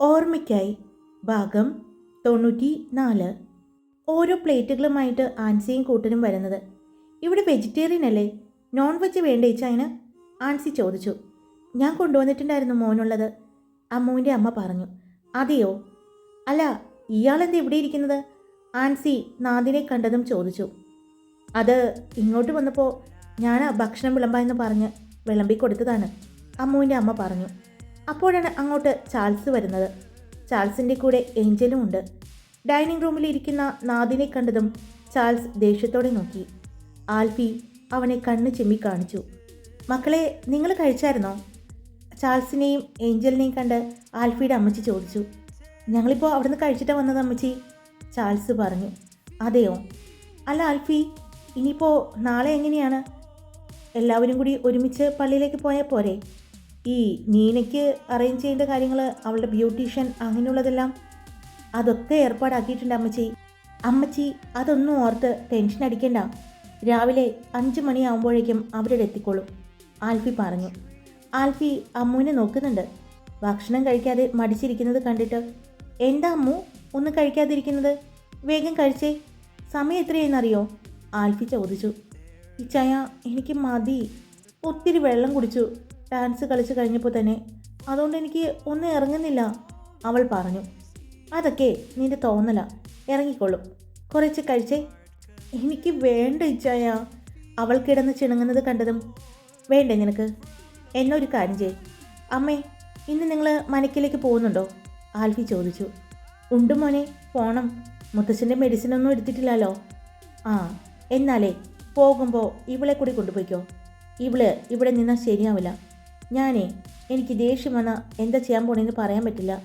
ഓർമ്മയ്ക്കായി. ഭാഗം തൊണ്ണൂറ്റി നാല് ഓരോ പ്ലേറ്റുകളുമായിട്ട് ആൻസിയും കൂട്ടനും വരുന്നത്. ഇവിടെ വെജിറ്റേറിയൻ അല്ലേ? നോൺ വെജ് വേണ്ടേ അതിന്? ആൻസി ചോദിച്ചു. ഞാൻ കൊണ്ടുവന്നിട്ടുണ്ടായിരുന്നു മോനുള്ളത്. അമ്മുവിന്റെ അമ്മ പറഞ്ഞു. അതെയോ? അല്ല ഇയാളെന്താ ഇവിടെ ഇരിക്കുന്നത്? ആൻസി നാദിനെ കണ്ടതും ചോദിച്ചു. അത് ഇങ്ങോട്ട് വന്നപ്പോൾ ഞാൻ ഭക്ഷണം വിളമ്പാമെന്ന് പറഞ്ഞ് വിളമ്പി കൊടുത്തതാണ് അമ്മുവിന്റെ അമ്മ പറഞ്ഞു. അപ്പോഴാണ് അങ്ങോട്ട് ചാൾസ് വരുന്നത്. ചാൾസിന്റെ കൂടെ ഏഞ്ചലും ഉണ്ട്. ഡൈനിങ് റൂമിൽ ഇരിക്കുന്ന നാദിനെ കണ്ടതും ചാൾസ് ദേഷ്യത്തോടെ നോക്കി. ആൽഫി അവനെ കണ്ണ് ചെമ്മി കാണിച്ചു. മക്കളെ നിങ്ങൾ കഴിച്ചായിരുന്നോ? ചാൾസിനെയും ഏഞ്ചലിനെയും കണ്ട് ആൽഫിയുടെ അമ്മച്ചി ചോദിച്ചു. ഞങ്ങളിപ്പോൾ അവിടുന്ന് കഴിച്ചിട്ടാണ് വന്നത് അമ്മച്ചി? ചാൾസ് പറഞ്ഞു. അതെയോ? അല്ല ആൽഫി ഇനിയിപ്പോൾ നാളെ എങ്ങനെയാണ്? എല്ലാവരും കൂടി ഒരുമിച്ച് പള്ളിയിലേക്ക് പോയാൽ പോരെ? ഈ നീനയ്ക്ക് അറേഞ്ച് ചെയ്യേണ്ട കാര്യങ്ങൾ അവളുടെ ബ്യൂട്ടീഷ്യൻ അങ്ങനെയുള്ളതെല്ലാം അതൊക്കെ ഏർപ്പാടാക്കിയിട്ടുണ്ട് അമ്മച്ചി. അമ്മച്ചി അതൊന്നും ഓർത്ത് ടെൻഷൻ അടിക്കണ്ട. രാവിലെ അഞ്ച് മണിയാകുമ്പോഴേക്കും അവരുടെ എത്തിക്കോളും. ആൽഫി പറഞ്ഞു. ആൽഫി അമ്മുവിനെ നോക്കുന്നുണ്ട്. ഭക്ഷണം കഴിക്കാതെ മടിച്ചിരിക്കുന്നത് കണ്ടിട്ട് എന്താ അമ്മു ഒന്നും കഴിക്കാതിരിക്കുന്നത്? വേഗം കഴിച്ചേ. സമയം എത്രയെന്നറിയോ ആൽഫി ചോദിച്ചു. ഇച്ചായ എനിക്ക് മതി. ഒത്തിരി വെള്ളം കുടിച്ചു. ഡാൻസ് കളിച്ച് കഴിഞ്ഞപ്പോൾ തന്നെ അതുകൊണ്ട് എനിക്ക് ഒന്നും ഇറങ്ങുന്നില്ല. അവൾ പറഞ്ഞു അതൊക്കെ നിന്റെ തോന്നല. ഇറങ്ങിക്കൊള്ളും കുറച്ച് കഴിച്ചേ. എനിക്ക് വേണ്ട ഇച്ചായ. അവൾ കിടന്ന് ചിണങ്ങുന്നത് കണ്ടതും വേണ്ടേ നിനക്ക്. എന്നൊരു കാര്യം ചെയ് അമ്മേ ഇന്ന് നിങ്ങൾ മനക്കിലേക്ക് പോകുന്നുണ്ടോ? ആൽഫി ചോദിച്ചു. ഉണ്ട് മോനെ പോണം. മുത്തച്ഛന്റെ മെഡിസിൻ ഒന്നും എടുത്തിട്ടില്ലല്ലോ. ആ എന്നാലേ പോകുമ്പോൾ ഇവളെ കൂടി കൊണ്ടുപോയിക്കോ. ഇവൾ ഇവിടെ നിന്നാൽ ശരിയാവില്ല. ഞാനേ എനിക്ക് ദേഷ്യം വന്ന എന്താ ചെയ്യാൻ പോണെന്ന് പറയാൻ പറ്റില്ല.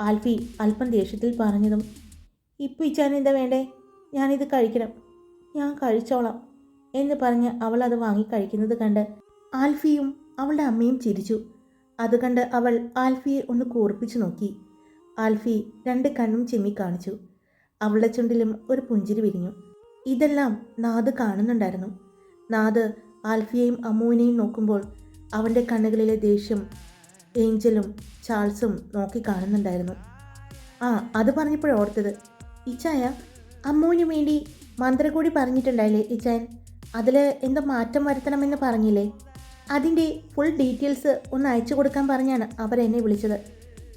ആൽഫി അല്പം ദേഷ്യത്തിൽ പറഞ്ഞതും ഇപ്പോൾ ഇച്ചാൻ എന്താ വേണ്ടേ? ഞാനിത് കഴിക്കണം. ഞാൻ കഴിച്ചോളാം. എന്ന് പറഞ്ഞ് അവൾ അത് വാങ്ങി കഴിക്കുന്നത് കണ്ട് ആൽഫിയും അവളുടെ അമ്മയും ചിരിച്ചു. അത് കണ്ട് അവൾ ആൽഫിയെ ഒന്ന് കൂർപ്പിച്ചു നോക്കി. ആൽഫി രണ്ട് കണ്ണും ചിമ്മി കാണിച്ചു. അവളുടെ ചുണ്ടിലും ഒരു പുഞ്ചിരി വിരിഞ്ഞു. ഇതെല്ലാം നാദ് കാണുന്നുണ്ടായിരുന്നു. നാദ് ആൽഫിയെയും അമ്മുവിനെയും നോക്കുമ്പോൾ അവന്റെ കണ്ണുകളിലെ ദേഷ്യം ഏഞ്ചലും ചാൾസും നോക്കി കാണുന്നുണ്ടായിരുന്നു. ആ അത് പറഞ്ഞപ്പോഴോർത്തത് ഇച്ചായ അമ്മുവിന് വേണ്ടി മന്ത്രകൂടി പറഞ്ഞിട്ടുണ്ടായില്ലേ ഇച്ചായൻ? അതിൽ എന്തോ മാറ്റം വരുത്തണമെന്ന് പറഞ്ഞില്ലേ? അതിന്റെ ഫുൾ ഡീറ്റെയിൽസ് ഒന്ന് അയച്ചു കൊടുക്കാൻ പറഞ്ഞാണ് അവരെന്നെ വിളിച്ചത്.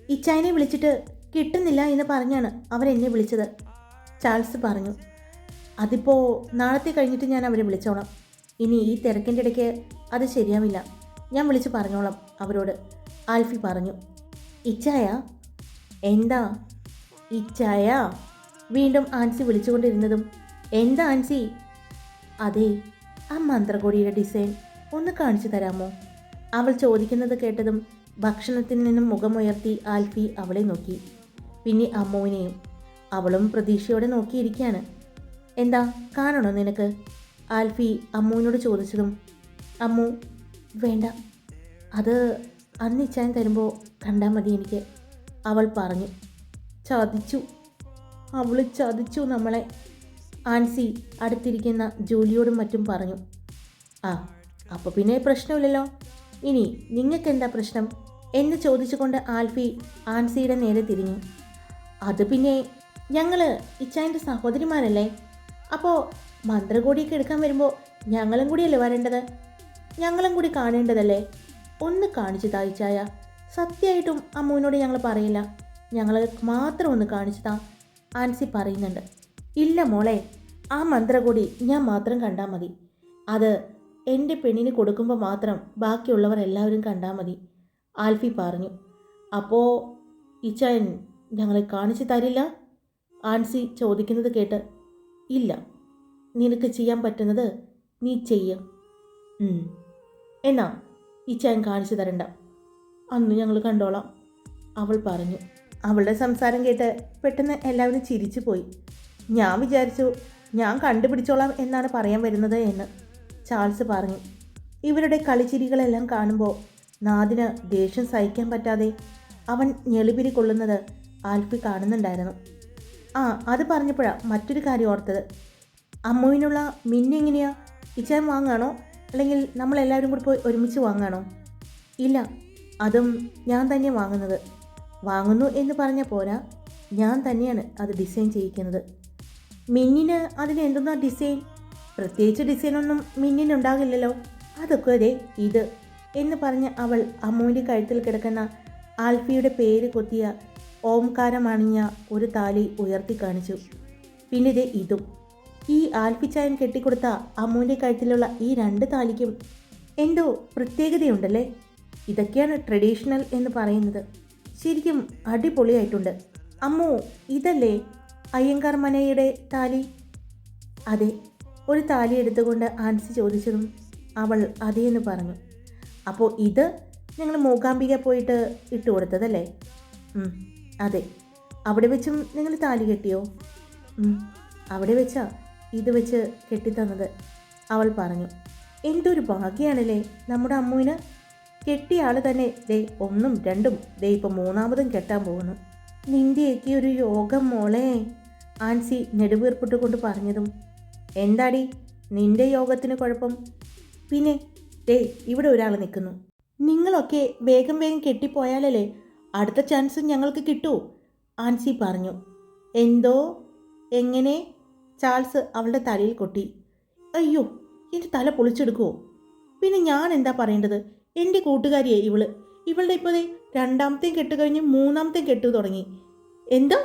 ഇച്ചായനെ വിളിച്ചിട്ട് കിട്ടുന്നില്ല എന്ന് പറഞ്ഞാണ് അവരെന്നെ വിളിച്ചത്. ചാൾസ് പറഞ്ഞു. അതിപ്പോൾ നാളത്തെ കഴിഞ്ഞിട്ട് ഞാൻ അവരെ വിളിച്ചോളാം. ഇനി ഈ തിരക്കിന്റെ ഇടയ്ക്ക് അത് ശരിയാവില്ല. ഞാൻ വിളിച്ച് പറഞ്ഞോളാം. അവരോട് ആൽഫി പറഞ്ഞു. ഇച്ചായ? എന്താ? ഇച്ചായ? വീണ്ടും ആൻസി വിളിച്ചുകൊണ്ടിരുന്നതും എന്താ ആൻസി? അതെ ആ മന്ത്രകോടിയുടെ ഡിസൈൻ ഒന്ന് കാണിച്ചു തരാമോ? അവൾ ചോദിക്കുന്നത് കേട്ടതും ഭക്ഷണത്തിൽ നിന്നും മുഖമുയർത്തി ആൽഫി അവളെ നോക്കി. പിന്നെ അമ്മുവിനെയും അവളും പ്രതീക്ഷയോടെ നോക്കിയിരിക്കുകയാണ്. എന്താ? കാണണോ നിനക്ക്? ആൽഫി അമ്മുവിനോട് ചോദിച്ചതും അമ്മു വേണ്ട. അത് അന്ന് ഇച്ചാൻ തരുമ്പോൾ കണ്ടാൽ മതി എനിക്ക്. അവൾ പറഞ്ഞു. ചതിച്ചു. അവൾ ചതിച്ചു നമ്മളെ. ആൻസി അടുത്തിരിക്കുന്ന ജോലിയോടും മറ്റും പറഞ്ഞു. ആ അപ്പോൾ പിന്നെ പ്രശ്നമില്ലല്ലോ. ഇനി നിങ്ങൾക്ക് എന്താ പ്രശ്നം? എന്ന് ചോദിച്ചുകൊണ്ട് ആൽഫി ആൻസിയുടെ നേരെ തിരിഞ്ഞു. അത് പിന്നെ ഞങ്ങൾ ഇച്ചായന്റെ സഹോദരിമാരല്ലേ? അപ്പോൾ മന്ത്രകോടിയൊക്കെ എടുക്കാൻ വരുമ്പോൾ ഞങ്ങളും കൂടിയല്ലേ വരേണ്ടത്? ഞങ്ങളും കൂടി കാണേണ്ടതല്ലേ? ഒന്ന് കാണിച്ചു താ സത്യമായിട്ടും അമ്മുവിനോട് ഞങ്ങൾ പറയില്ല. ഞങ്ങൾ മാത്രം ഒന്ന് കാണിച്ചു താ. ആൻസി പറയുന്നുണ്ട്. ഇല്ല മോളെ ആ മന്ത്രകൂടി ഞാൻ മാത്രം കണ്ടാൽ മതി. അത് എന്റെ പെണ്ണിന് കൊടുക്കുമ്പോൾ മാത്രം ബാക്കിയുള്ളവർ എല്ലാവരും കണ്ടാൽ മതി. ആൽഫി പറഞ്ഞു. അപ്പോൾ ഇച്ചായൻ ഞങ്ങളെ കാണിച്ചു തരില്ല? ആൻസി ചോദിക്കുന്നത് കേട്ട് ഇല്ല നിനക്ക് ചെയ്യാൻ പറ്റുന്നത് നീ ചെയ്യും. ഉം. ഈ ഇച്ചായൻ കാണിച്ചു തരണ്ട. അന്ന് ഞങ്ങൾ കണ്ടോളാം. അവൾ പറഞ്ഞു. അവളുടെ സംസാരം കേട്ട് പെട്ടെന്ന് എല്ലാവരും ചിരിച്ചു പോയി. ഞാൻ വിചാരിച്ചു ഞാൻ കണ്ടുപിടിച്ചോളാം എന്നാണ് പറയാൻ വരുന്നത് എന്ന് ചാൾസ് പറഞ്ഞു. ഇവരുടെ കളിച്ചിരികളെല്ലാം കാണുമ്പോൾ നാദിന് ദേഷ്യം സഹിക്കാൻ പറ്റാതെ അവൻ ഞെളിപിരി കൊള്ളുന്നത് ആൽഫി കാണുന്നുണ്ടായിരുന്നു. ആ അത് പറഞ്ഞപ്പോഴാണ് മറ്റൊരു കാര്യം ഓർത്തത്. അമ്മുവിനുള്ള മിന്നെങ്ങനെയാ ഇച്ചാൻ വാങ്ങാണോ അല്ലെങ്കിൽ നമ്മളെല്ലാവരും കൂടി പോയി ഒരുമിച്ച് വാങ്ങണോ? ഇല്ല അതും ഞാൻ തന്നെ വാങ്ങുന്നത്. വാങ്ങുന്നു എന്ന് പറഞ്ഞ പോരാ. ഞാൻ തന്നെയാണ് അത് ഡിസൈൻ ചെയ്യിക്കുന്നത്. മിന്നിന് അതിന് എന്തെന്നാ ഡിസൈൻ പ്രത്യേകിച്ച് ഡിസൈനൊന്നും മിന്നിനുണ്ടാകില്ലല്ലോ അതൊക്കെ അതെ ഇത് എന്ന് പറഞ്ഞ് അവൾ അമ്മുവിന്റെ കഴുത്തിൽ കിടക്കുന്ന ആൽഫിയുടെ പേര് കൊത്തിയ ഓംകാരമണിഞ്ഞ ഒരു താലി ഉയർത്തി കാണിച്ചു. പിന്നെ ഇതും. ഈ ആൽഫിച്ചായൻ കെട്ടിക്കൊടുത്ത അമ്മുവിന്റെ കഴുത്തിലുള്ള ഈ രണ്ട് താലിക്കും എന്തോ പ്രത്യേകതയുണ്ടല്ലേ? ഇതൊക്കെയാണ് ട്രഡീഷണൽ എന്ന് പറയുന്നത്. ശരിക്കും അടിപൊളിയായിട്ടുണ്ട്. അമ്മു ഇതല്ലേ അയ്യങ്കാർ മനയുടെ താലി? അതെ ഒരു താലി എടുത്തുകൊണ്ട് ആൻസി ചോദിച്ചതും അവൾ അതേന്ന് പറഞ്ഞു. അപ്പോൾ ഇത് ഞങ്ങൾ മൂകാംബിക പോയിട്ട് ഇട്ട് കൊടുത്തതല്ലേ? അതെ. അവിടെ വെച്ചും നിങ്ങൾ താലി കെട്ടിയോ? അവിടെ വെച്ചാ ഇത് വെച്ച് കെട്ടിത്തന്നത് അവൾ പറഞ്ഞു. എന്തൊരു ഭാഗ്യാണല്ലേ നമ്മുടെ അമ്മുവിന്. കെട്ടിയ ആൾ തന്നെ ദേ ഒന്നും രണ്ടും ദേ ഇപ്പം മൂന്നാമതും കെട്ടാൻ പോകുന്നു. നിന്റെയൊക്കെ ഒരു യോഗം മോളെ ആൻസി നെടുവീർപ്പിട്ടുകൊണ്ട് പറഞ്ഞതും. എന്താടി? നിന്റെ യോഗത്തിന് കുഴപ്പം? പിന്നെ ദേ ഇവിടെ ഒരാൾ നിൽക്കുന്നു. നിങ്ങളൊക്കെ വേഗം വേഗം കെട്ടിപ്പോയാലല്ലേ അടുത്ത ചാൻസ് ഞങ്ങൾക്ക് കിട്ടൂ ആൻസി പറഞ്ഞു. എന്തോ? എങ്ങനെ? ചാൾസ് അവളുടെ തലയിൽ കൊട്ടി. അയ്യോ എന്റെ തല പൊളിച്ചെടുക്കുമോ പിന്നെ ഞാൻ എന്താ പറയേണ്ടത്? എന്റെ കൂട്ടുകാരിയെ ഇവൾ. ഇവളുടെ ഇപ്പോൾ ദേ രണ്ടാമത്തെയും കെട്ട് കഴിഞ്ഞ് മൂന്നാമത്തെയും കെട്ട് തുടങ്ങി. എന്താ?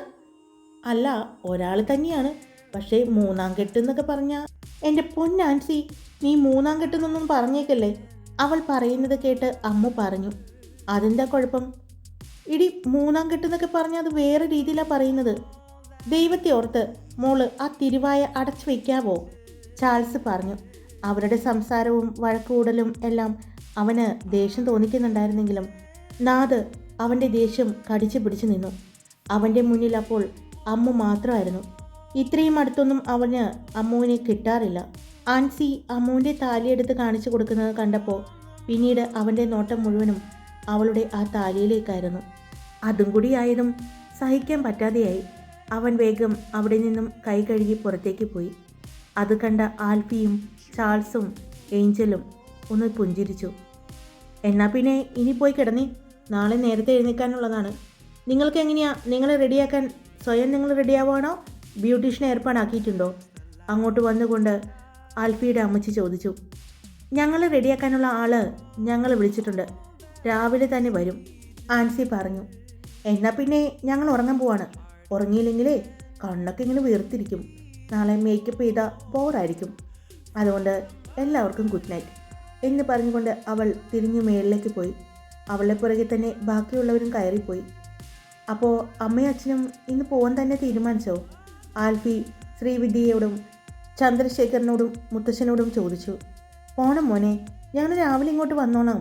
അല്ല ഒരാൾ തന്നെയാണ്. പക്ഷേ മൂന്നാം കെട്ട് എന്നൊക്കെ പറഞ്ഞാൽ എന്റെ പൊന്നാൻസി നീ മൂന്നാം കെട്ടെന്നൊന്നും പറഞ്ഞേക്കല്ലേ? അവൾ പറയുന്നത് കേട്ട് അമ്മ പറഞ്ഞു. അതെന്താ കുഴപ്പം? ഇടി മൂന്നാം കെട്ടെന്നൊക്കെ പറഞ്ഞാൽ അത് വേറെ രീതിയിലാണ് പറയുന്നത്. ദൈവത്തെ ഓർത്ത് മോൾ ആ തിരുവായ അടച്ചു വയ്ക്കാവോ? ചാൾസ് പറഞ്ഞു. അവരുടെ സംസാരവും വഴക്കുകൂടലും എല്ലാം അവന് ദേഷ്യം തോന്നിക്കുന്നുണ്ടായിരുന്നെങ്കിലും നാദ് അവന്റെ ദേഷ്യം കടിച്ചു പിടിച്ചു നിന്നു. അവന്റെ മുന്നിൽ അപ്പോൾ അമ്മ മാത്രമായിരുന്നു. ഇത്രയും അടുത്തൊന്നും അവന് അമ്മുവിനെ കിട്ടാറില്ല. ആൻസി അമ്മുവിന്റെ താലിയെടുത്ത് കാണിച്ചു കൊടുക്കുന്നത് കണ്ടപ്പോൾ പിന്നീട് അവന്റെ നോട്ടം മുഴുവനും അവളുടെ ആ താലിയിലേക്കായിരുന്നു. അതും കൂടിയായതും സഹിക്കാൻ പറ്റാതെയായി. അവൻ വേഗം അവിടെ നിന്നും കൈ കഴുകി പുറത്തേക്ക് പോയി. അത് കണ്ട ആൽഫിയും ചാൾസും ഏഞ്ചലും ഒന്ന് പുഞ്ചിരിച്ചു. എന്നാ പിന്നെ ഇനി പോയി കിടന്നേ? നാളെ നേരത്തെ എഴുന്നേക്കാനുള്ളതാണ്. നിങ്ങൾക്ക് എങ്ങനെയാ? നിങ്ങളെ റെഡിയാക്കാൻ സ്വയം നിങ്ങൾ റെഡിയാവുകയാണോ ബ്യൂട്ടീഷ്യനെ ഏർപ്പാടാക്കിയിട്ടുണ്ടോ? അങ്ങോട്ട് വന്നുകൊണ്ട് ആൽഫിയുടെ അമ്മച്ചി ചോദിച്ചു. ഞങ്ങളെ റെഡിയാക്കാനുള്ള ആൾ ഞങ്ങൾ വിളിച്ചിട്ടുണ്ട്. രാവിലെ തന്നെ വരും ആൻസി പറഞ്ഞു. എന്നാൽ പിന്നെ ഞങ്ങൾ ഉറങ്ങാൻ പോവാണ്. ഉറങ്ങിയില്ലെങ്കിലേ കണ്ണൊക്കെ ഇങ്ങനെ വീർത്തിരിക്കും. നാളെ മേക്കപ്പ് ചെയ്ത ബോറായിരിക്കും അതുകൊണ്ട് എല്ലാവർക്കും ഗുഡ് നൈറ്റ് എന്ന് പറഞ്ഞുകൊണ്ട് അവൾ തിരിഞ്ഞു മേളിലേക്ക് പോയി. അവളെ പുറകെ തന്നെ ബാക്കിയുള്ളവരും കയറിപ്പോയി. അപ്പോൾ അമ്മയും അച്ഛനും ഇന്ന് പോകാൻ തന്നെ തീരുമാനിച്ചോ? ആൽഫി ശ്രീവിദ്യയോടും ചന്ദ്രശേഖരനോടും മുത്തശ്ശനോടും ചോദിച്ചു. പോണം മോനെ ഞങ്ങൾ രാവിലെ ഇങ്ങോട്ട് വന്നോണം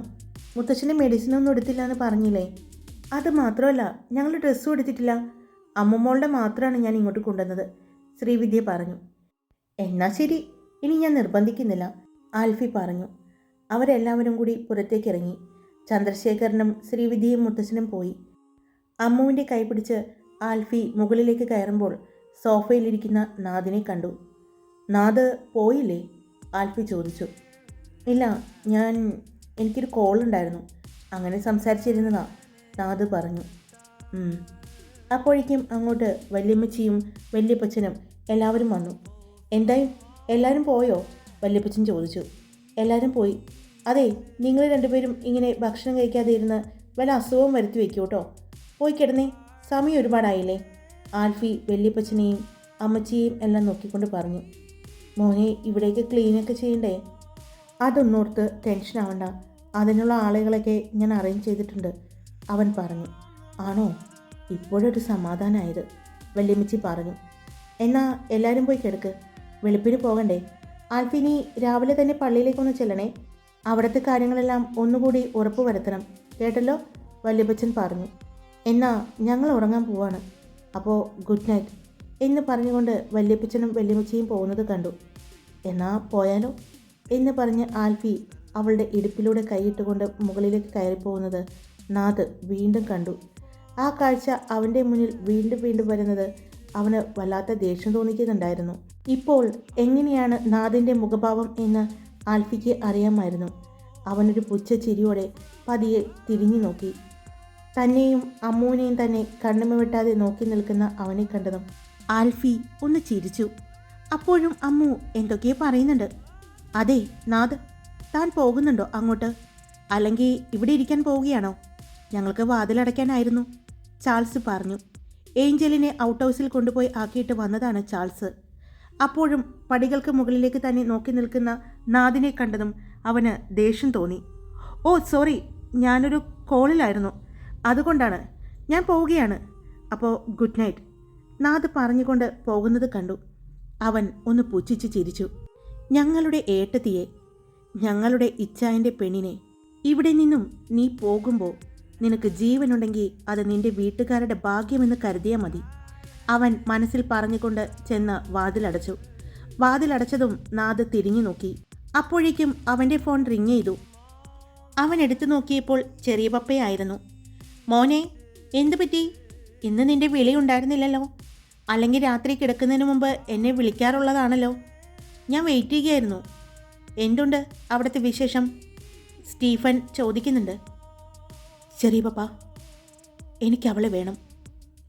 മുത്തശ്ശന്റെ മെഡിസിനൊന്നും എടുത്തില്ല എന്ന് പറഞ്ഞില്ലേ? അത് മാത്രമല്ല ഞങ്ങൾ ഡ്രസ്സും എടുത്തിട്ടില്ല. അമ്മമ്മോളുടെ മാത്രമാണ് ഞാൻ ഇങ്ങോട്ട് കൊണ്ടുവന്നത് ശ്രീവിദ്യ പറഞ്ഞു. എന്നാ ശരി ഇനി ഞാൻ നിർബന്ധിക്കുന്നില്ല ആൽഫി പറഞ്ഞു. അവരെല്ലാവരും കൂടി പുറത്തേക്ക് ഇറങ്ങി. ചന്ദ്രശേഖരനും ശ്രീവിദ്യയും മുത്തശ്ശനും പോയി. അമ്മുവിന്റെ കൈ പിടിച്ച് ആൽഫി മുകളിലേക്ക് കയറുമ്പോൾ സോഫയിലിരിക്കുന്ന നാദിനെ കണ്ടു. നാദ് പോയില്ലേ? ആൽഫി ചോദിച്ചു. ഇല്ല ഞാൻ എനിക്കൊരു കോൾ ഉണ്ടായിരുന്നു അങ്ങനെ സംസാരിച്ചിരുന്നതാ നാദ് പറഞ്ഞു. അപ്പോഴേക്കും അങ്ങോട്ട് വല്യമ്മച്ചിയും വല്യപ്പച്ചനും എല്ലാവരും വന്നു. എന്തായി? എല്ലാവരും പോയോ? വല്യപ്പച്ചൻ ചോദിച്ചു. എല്ലാവരും പോയി. അതെ നിങ്ങൾ രണ്ടുപേരും ഇങ്ങനെ ഭക്ഷണം കഴിക്കാതെ ഇരുന്ന് വല്ല അസുഖവും വരുത്തി വയ്ക്കൂ കേട്ടോ പോയി കിടന്നേ. സമയം ഒരുപാടായില്ലേ? ആൽഫി വല്യപ്പച്ചനെയും അമ്മച്ചിയെയും എല്ലാം നോക്കിക്കൊണ്ട് പറഞ്ഞു. മോനെ ഇവിടേക്ക് ക്ലീനൊക്കെ ചെയ്യണ്ടേ? അതൊന്നോർത്ത് ടെൻഷൻ ആവണ്ട. അതിനുള്ള ആളുകളൊക്കെ ഞാൻ അറേഞ്ച് ചെയ്തിട്ടുണ്ട്. അവൻ പറഞ്ഞു. ആണോ? ഇപ്പോഴൊരു സമാധാനമായത് വല്യമ്മച്ചി പറഞ്ഞു. എന്നാ എല്ലാവരും പോയി കിടക്ക്. വെളുപ്പിന് പോകണ്ടേ. ആൽഫിനി രാവിലെ തന്നെ പള്ളിയിലേക്കൊന്ന് ചെല്ലണേ. അവിടുത്തെ കാര്യങ്ങളെല്ലാം ഒന്നുകൂടി ഉറപ്പ് വരുത്തണം. കേട്ടല്ലോ? വല്യപ്പച്ചൻ പറഞ്ഞു. എന്നാ ഞങ്ങൾ ഉറങ്ങാൻ പോവാണ്. അപ്പോൾ ഗുഡ് നൈറ്റ്. എന്ന് പറഞ്ഞുകൊണ്ട് വല്യപ്പച്ചനും വല്യമ്മച്ചിയും പോകുന്നത് കണ്ടു. എന്നാ പോയാലോ? എന്ന് പറഞ്ഞ് ആൽഫി അവളുടെ ഇടുപ്പിലൂടെ കൈയിട്ടുകൊണ്ട് മുകളിലേക്ക് കയറിപ്പോകുന്നത് നാഥ് വീണ്ടും കണ്ടു. ആ കാഴ്ച അവന്റെ മുന്നിൽ വീണ്ടും വീണ്ടും വരുന്നത് അവന് വല്ലാത്ത ദേഷ്യം തോന്നിക്കുന്നുണ്ടായിരുന്നു. ഇപ്പോൾ എങ്ങനെയാണ് നാഥിന്റെ മുഖഭാവം എന്ന് ആൽഫിക്ക് അറിയാമായിരുന്നു. അവനൊരു പുച്ഛ ചിരിയോടെ പതിയെ തിരിഞ്ഞു നോക്കി. തന്നെയും അമ്മൂനെയും തന്നെ കണ്ണുമ വെട്ടാതെ നോക്കി നിൽക്കുന്ന അവനെ കണ്ടതും ആൽഫി ഒന്ന് ചിരിച്ചു. അപ്പോഴും അമ്മു എന്തൊക്കെയോ പറയുന്നുണ്ട്. അതെ നാഥ് താൻ പോകുന്നുണ്ടോ അങ്ങോട്ട്? അല്ലെങ്കിൽ ഇവിടെ ഇരിക്കാൻ പോവുകയാണോ? ഞങ്ങൾക്ക് വാതിലടയ്ക്കാനായിരുന്നു. ചാൾസ് പറഞ്ഞു. ഏഞ്ചലിനെ ഔട്ട് ഹൗസിൽ കൊണ്ടുപോയി ആക്കിയിട്ട് വന്നതാണ് ചാൾസ്. അപ്പോഴും പടികൾക്ക് മുകളിലേക്ക് തന്നെ നോക്കി നിൽക്കുന്ന നാദിനെ കണ്ടതും അവന് ദേഷ്യം തോന്നി. ഓ സോറി ഞാനൊരു കോളിലായിരുന്നു. അതുകൊണ്ടാണ്. ഞാൻ പോവുകയാണ്. അപ്പോൾ ഗുഡ് നൈറ്റ്. നാദ് പറഞ്ഞുകൊണ്ട് പോകുന്നത് കണ്ടു. അവൻ ഒന്ന് പുച്ഛിച്ച് ചിരിച്ചു. ഞങ്ങളുടെ ഏട്ടത്തിയെ. ഞങ്ങളുടെ ഇച്ചായന്റെ പെണ്ണിനെ. ഇവിടെ നിന്നും നീ പോകുമ്പോൾ നിനക്ക് ജീവനുണ്ടെങ്കിൽ അത് നിന്റെ വീട്ടുകാരുടെ ഭാഗ്യമെന്ന് കരുതിയാൽ മതി. അവൻ മനസ്സിൽ പറഞ്ഞുകൊണ്ട് ചെന്ന് വാതിലടച്ചു. വാതിലടച്ചതും നാദ് തിരിഞ്ഞു നോക്കി. അപ്പോഴേക്കും അവന്റെ ഫോൺ റിങ് ചെയ്തു. അവൻ എടുത്തു നോക്കിയപ്പോൾ ചെറിയ പപ്പയായിരുന്നു. മോനെ എന്തു പറ്റി? ഇന്ന് നിന്റെ വിളി ഉണ്ടായിരുന്നില്ലല്ലോ. അല്ലെങ്കിൽ രാത്രി കിടക്കുന്നതിന് മുമ്പ് എന്നെ വിളിക്കാറുള്ളതാണല്ലോ. ഞാൻ വെയിറ്റ് ചെയ്യുകയായിരുന്നു. എന്തുണ്ട് അവിടുത്തെ വിശേഷം? സ്റ്റീഫൻ ചോദിക്കുന്നുണ്ട്. ചെറിയ പപ്പ എനിക്ക് അവളെ വേണം.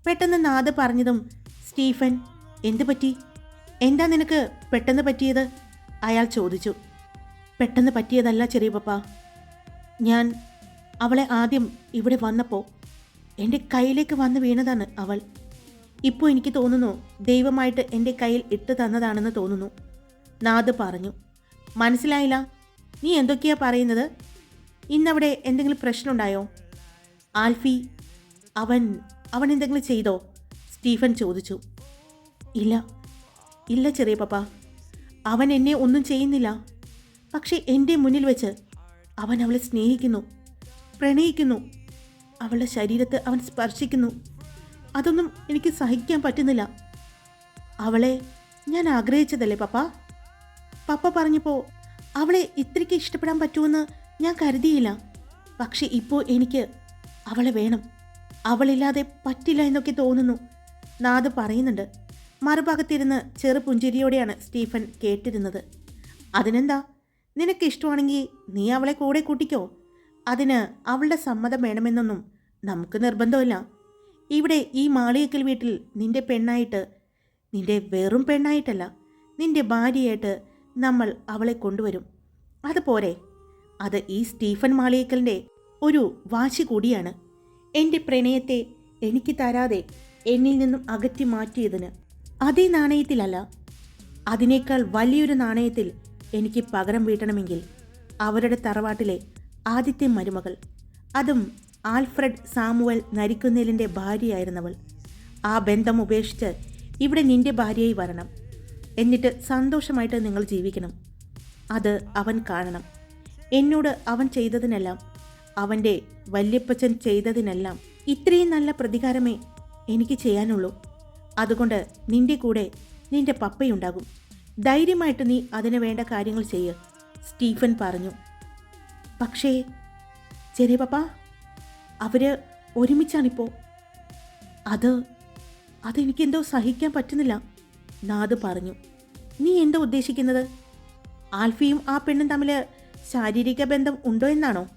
പെട്ടെന്ന് നാദ് പറഞ്ഞതും സ്റ്റീഫൻ എന്തു പറ്റി? എന്താ നിനക്ക് പെട്ടെന്ന് പറ്റിയത്? അയാൾ ചോദിച്ചു. പെട്ടെന്ന് പറ്റിയതല്ല ചെറിയ പപ്പ. ഞാൻ അവളെ ആദ്യം ഇവിടെ വന്നപ്പോൾ എന്റെ കയ്യിലേക്ക് വന്ന് വീണതാണ് അവൾ. ഇപ്പോൾ എനിക്ക് തോന്നുന്നു ദൈവമായിട്ട് എന്റെ കയ്യിൽ ഇട്ട് തന്നതാണെന്ന് തോന്നുന്നു. നാദ് പറഞ്ഞു. മനസ്സിലായില്ല. നീ എന്തൊക്കെയാ പറയുന്നത്? ഇന്നവിടെ എന്തെങ്കിലും പ്രശ്നമുണ്ടായോ? ആൽഫി അവൻ അവൻ എന്തെങ്കിലും ചെയ്തോ? സ്റ്റീഫൻ ചോദിച്ചു. ഇല്ല ഇല്ല ചെറിയ പപ്പ. അവൻ എന്നെ ഒന്നും ചെയ്യുന്നില്ല. പക്ഷേ എന്റെ മുന്നിൽ വെച്ച് അവൻ അവളെ സ്നേഹിക്കുന്നു പ്രണയിക്കുന്നു. അവളുടെ ശരീരത്തെ അവൻ സ്പർശിക്കുന്നു. അതൊന്നും എനിക്ക് സഹിക്കാൻ പറ്റുന്നില്ല. അവളെ ഞാൻ ആഗ്രഹിച്ചതല്ലേ പപ്പ? പപ്പ പറഞ്ഞപ്പോൾ അവളെ ഇത്രയ്ക്ക് ഇഷ്ടപ്പെടാൻ പറ്റുമെന്ന് ഞാൻ കരുതിയില്ല. പക്ഷെ ഇപ്പോൾ എനിക്ക് അവളെ വേണം. അവളില്ലാതെ പറ്റില്ല എന്നൊക്കെ തോന്നുന്നു. നാദ് പറയുന്നുണ്ട്. മറുഭാഗത്തിരുന്ന് ചെറുപുഞ്ചിരിയോടെയാണ് സ്റ്റീഫൻ കേട്ടിരുന്നത്. അതിനെന്താ? നിനക്കിഷ്ടമാണെങ്കിൽ നീ അവളെ കൂടെ കൂട്ടിക്കോ. അതിന് അവളുടെ സമ്മതം വേണമെന്നൊന്നും നമുക്ക് നിർബന്ധമില്ല. ഇവിടെ ഈ മാളിയക്കൽ വീട്ടിൽ നിന്റെ പെണ്ണായിട്ട് നിന്റെ വെറും പെണ്ണായിട്ടല്ല നിന്റെ ഭാര്യയായിട്ട് നമ്മൾ അവളെ കൊണ്ടുവരും. അതുപോരെ. അത് ഈ സ്റ്റീഫൻ മാളിയക്കലിന്റെ ഒരു വാശി കൂടിയാണ്. എന്റെ പ്രണയത്തെ എനിക്ക് തരാതെ എന്നിൽ നിന്നും അകറ്റി മാറ്റിയതിന് അതേ നാണയത്തിലല്ല അതിനേക്കാൾ വലിയൊരു നാണയത്തിൽ എനിക്ക് പകരം വീട്ടണമെങ്കിൽ അവരുടെ തറവാട്ടിലെ ആദ്യത്തെ മരുമകൾ അതും ആൽഫ്രഡ് സാമുവൽ നരിക്കുന്നേലിന്റെ ഭാര്യയായിരുന്നവൾ. ആ ബന്ധം ഉപേക്ഷിച്ച് ഇവിടെ നിന്റെ ഭാര്യയായി വരണം. എന്നിട്ട് സന്തോഷമായിട്ട് നിങ്ങൾ ജീവിക്കണം. അത് അവൻ കാണണം. എന്നോട് അവൻ ചെയ്തതിനെല്ലാം അവന്റെ വല്യപ്പച്ചൻ ചെയ്തതിനെല്ലാം ഇത്രയും നല്ല പ്രതികാരമേ എനിക്ക് ചെയ്യാനുള്ളൂ. അതുകൊണ്ട് നിന്റെ കൂടെ നിന്റെ പപ്പയുണ്ടാകും. ധൈര്യമായിട്ട് നീ അതിന് വേണ്ട കാര്യങ്ങൾ ചെയ്യ് സ്റ്റീഫൻ പറഞ്ഞു. പക്ഷേ ചെറിയ പപ്പ അവർ ഒരുമിച്ചാണിപ്പോൾ അത് അതെനിക്കെന്തോ സഹിക്കാൻ പറ്റുന്നില്ല നാദ് പറഞ്ഞു. നീ എന്താ ഉദ്ദേശിക്കുന്നത്? ആൽഫിയും ആ പെണ്ണും തമ്മിൽ ശാരീരിക ബന്ധം ഉണ്ടോ എന്നാണോ?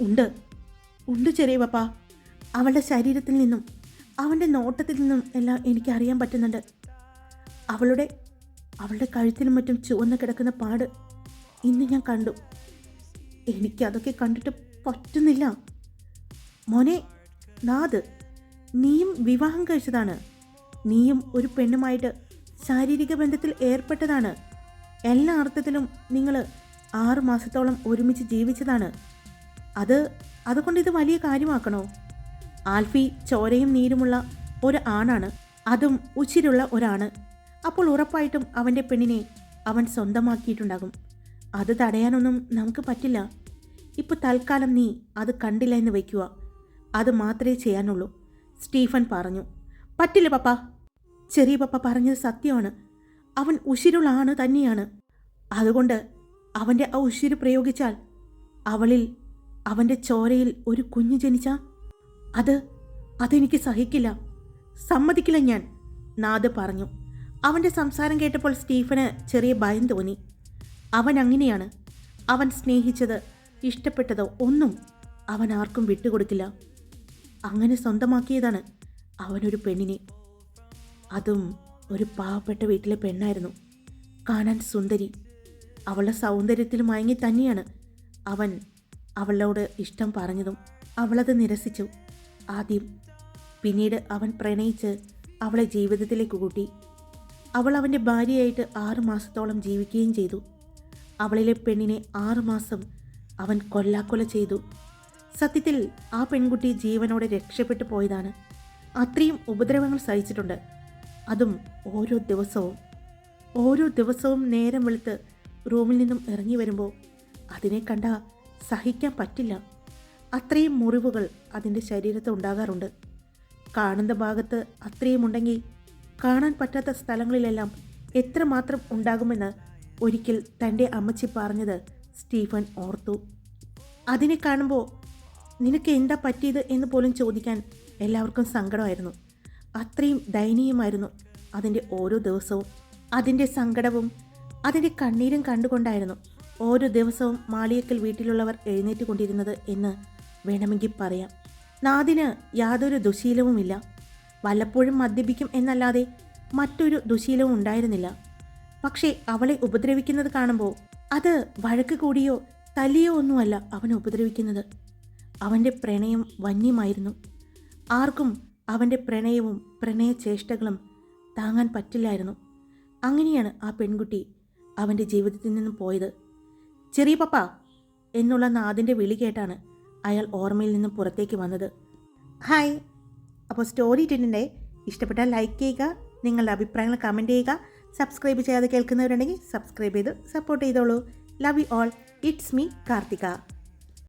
ഉണ്ട്. ഉണ്ട് ചെറിയ പപ്പ. അവളുടെ ശരീരത്തിൽ നിന്നും അവന്റെ നോട്ടത്തിൽ നിന്നും എല്ലാം എനിക്ക് അറിയാൻ പറ്റുന്നുണ്ട്. അവളുടെ അവളുടെ കഴുത്തിനും മറ്റും ചുവന്ന് കിടക്കുന്ന പാട് ഇന്ന് ഞാൻ കണ്ടു. എനിക്കതൊക്കെ കണ്ടിട്ട് പറ്റുന്നില്ല. മോനെ നാദ് നീയും വിവാഹം കഴിച്ചതാണ്. നീയും ഒരു പെണ്ണുമായിട്ട് ശാരീരിക ബന്ധത്തിൽ ഏർപ്പെട്ടതാണ്. എല്ലാ അർത്ഥത്തിലും നിങ്ങൾ ആറു മാസത്തോളം ഒരുമിച്ച് ജീവിച്ചതാണ്. അത് അതുകൊണ്ട് ഇത് വലിയ കാര്യമാക്കണോ? ആൽഫി ചോരയും നീരുമുള്ള ഒരു ആണാണ്. അതും ഉച്ചിരുള്ള ഒരാണ്. അപ്പോൾ ഉറപ്പായിട്ടും അവന്റെ പെണ്ണിനെ അവൻ സ്വന്തമാക്കിയിട്ടുണ്ടാകും. അത് തടയാനൊന്നും നമുക്ക് പറ്റില്ല. ഇപ്പോൾ തൽക്കാലം നീ അത് കണ്ടില്ല എന്ന് വയ്ക്കുക. അത് മാത്രമേ ചെയ്യാനുള്ളൂ സ്റ്റീഫൻ പറഞ്ഞു. പറ്റില്ല പപ്പ. ചെറിയ പപ്പ പറഞ്ഞത് സത്യമാണ്. അവൻ ഉശിരുള്ള ആണ് തന്നെയാണ്. അതുകൊണ്ട് അവന്റെ ആ ഉശിര് പ്രയോഗിച്ചാൽ അവളിൽ അവന്റെ ചോരയിൽ ഒരു കുഞ്ഞു ജനിച്ച? അത് അതെനിക്ക് സഹിക്കില്ല. സമ്മതിക്കില്ല ഞാൻ നാദ് പറഞ്ഞു. അവന്റെ സംസാരം കേട്ടപ്പോൾ സ്റ്റീഫന് ചെറിയ ഭയം തോന്നി. അവൻ അങ്ങനെയാണ്. അവൻ സ്നേഹിച്ചത് ഇഷ്ടപ്പെട്ടതോ ഒന്നും അവൻ ആർക്കും വിട്ടുകൊടുക്കില്ല അങ്ങനെ സ്വന്തമാക്കിയതാണ് അവനൊരു പെണ്ണിനെ. അതും ഒരു പാവപ്പെട്ട വീട്ടിലെ പെണ്ണായിരുന്നു. കാണാൻ സുന്ദരി. അവളുടെ സൗന്ദര്യത്തിൽ മയങ്ങി തന്നെയാണ് അവൻ അവളോട് ഇഷ്ടം പറഞ്ഞതും അവളത് നിരസിച്ചു. ആദ്യം പിന്നീട് അവൻ പ്രണയിച്ച് അവളെ ജീവിതത്തിലേക്ക് കൂട്ടി. അവൾ അവന്റെ ഭാര്യയായിട്ട് ആറുമാസത്തോളം ജീവിക്കുകയും ചെയ്തു. അവളിലെ പെണ്ണിനെ ആറുമാസം അവൻ കൊല്ലാക്കൊല ചെയ്തു. സത്യത്തിൽ ആ പെൺകുട്ടി ജീവനോടെ രക്ഷപ്പെട്ടു പോയതാണ്. അത്രയും ഉപദ്രവങ്ങൾ സഹിച്ചിട്ടുണ്ട്. അതും ഓരോ ദിവസവും. ഓരോ ദിവസവും നേരം വെളുത്ത് റൂമിൽ നിന്നും ഇറങ്ങി വരുമ്പോൾ അതിനെ കണ്ട സഹിക്കാൻ പറ്റില്ല. അത്രയും മുറിവുകൾ അതിന്റെ ശരീരത്ത് ഉണ്ടാകാറുണ്ട്. കാണുന്ന ഭാഗത്ത് അത്രയും ഉണ്ടെങ്കിൽ കാണാൻ പറ്റാത്ത സ്ഥലങ്ങളിലെല്ലാം എത്രമാത്രം ഉണ്ടാകുമെന്ന് ഒരിക്കൽ തന്റെ അമ്മച്ചി പറഞ്ഞത് സ്റ്റീഫൻ ഓർത്തു. അതിനെ കാണുമ്പോൾ നിനക്ക് എന്താ പറ്റിയത്? എന്ന് പോലും ചോദിക്കാൻ എല്ലാവർക്കും സങ്കടമായിരുന്നു. അത്രയും ദയനീയമായിരുന്നു അതിന്റെ ഓരോ ദിവസവും. അതിന്റെ സങ്കടവും അതിന്റെ കണ്ണീരും കണ്ടുകൊണ്ടായിരുന്നു ഓരോ ദിവസവും മാളിയക്കൽ വീട്ടിലുള്ളവർ എഴുന്നേറ്റ് കൊണ്ടിരുന്നത് എന്ന് വേണമെങ്കിൽ പറയാം. നാദിന് യാതൊരു ദുശീലവുമില്ല. വല്ലപ്പോഴും മദ്യപിക്കും എന്നല്ലാതെ മറ്റൊരു ദുശീലവും ഉണ്ടായിരുന്നില്ല. പക്ഷേ അവളെ ഉപദ്രവിക്കുന്നത് കാണുമ്പോൾ അത് വഴക്ക് കൂടിയോ തല്ലിയോ ഒന്നുമല്ല അവനെ ഉപദ്രവിക്കുന്നത്. അവന്റെ പ്രണയം വന്യമായിരുന്നു. ആർക്കും അവന്റെ പ്രണയവും പ്രണയചേഷ്ടകളും താങ്ങാൻ പറ്റില്ലായിരുന്നു. അങ്ങനെയാണ് ആ പെൺകുട്ടി അവന്റെ ജീവിതത്തിൽ നിന്നും പോയത്. ചെറിയ പപ്പ എന്നുള്ള നാദിന്റെ വിളി കേട്ടാണ് അയാൾ ഓർമ്മയിൽ നിന്നും പുറത്തേക്ക് വന്നത്. ഹായ്. അപ്പോൾ സ്റ്റോറി ടെന്നിന്റെ ഇഷ്ടപ്പെട്ടാൽ ലൈക്ക് ചെയ്യുക നിങ്ങളുടെ അഭിപ്രായങ്ങൾ കമന്റ് ചെയ്യുക സബ്സ്ക്രൈബ് ചെയ്യാതെ കേൾക്കുന്നവരുണ്ടെങ്കിൽ സബ്സ്ക്രൈബ് ചെയ്ത് സപ്പോർട്ട് ചെയ്തോളൂ. Love you all. It's me Karthika.